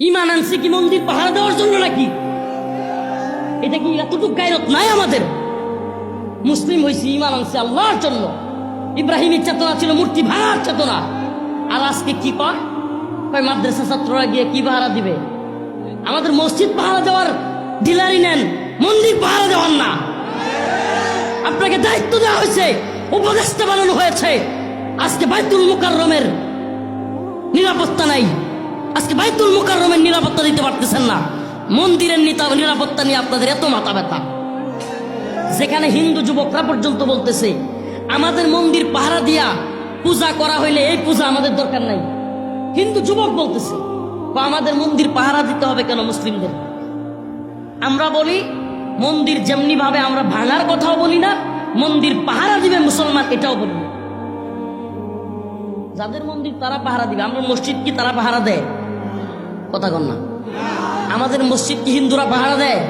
ইমান আনছে কি মন্দির পাহারা দেওয়ার জন্য নাকি? এটা কি এতটুকু গায়রত নাই আমাদের? মুসলিম হয়েছি, ইমান আনছে আল্লাহর জন্য। ইব্রাহিমের চেতনা ছিল মূর্তি ভাঙার চেতনা। আর আজকে কি কয়, মাদ্রাসা ছাত্ররা গিয়ে কি ভাড়া দিবে? আমাদের মসজিদ পাহারা দেওয়ার ডিলারি নেন, মন্দির পাহারা দেওয়ার না। আপনাকে দায়িত্ব দেওয়া হয়েছে, উপদেষ্টা বানানো হয়েছে। আজকে বাইতুল মুকাররমের নিরাপত্তা নাই। আজকে বাইতুল মুকাররমের নিরাপত্তা দিতে পারতেছেন না। মন্দিরের নিরাপত্তা নিয়ে আপনাদের এত মাথা ব্যথা। যেখানে হিন্দু যুবকরা পর্যন্ত বলতেছে, আমাদের মন্দির পাহারা দিয়া পূজা করা হইলে এই পূজা আমাদের দরকার নাই। হিন্দু যুবক বলতেছে আমাদের মন্দির পাহারা দিতে হবে কেন মুসলিমদের? আমরা বলি, মন্দির যেমনি ভাবে আমরা ভাঙার কথাও বলি না, মন্দির পাহারা দিবে মুসলমান এটাও বলি যাদের মন্দির তারা পাহারা দিবে। আমরা মসজিদ কি তারা পাহারা দেয়? কথা কন না। আমাদের মসজিদ কি হিন্দুরা পাহারা দেয়?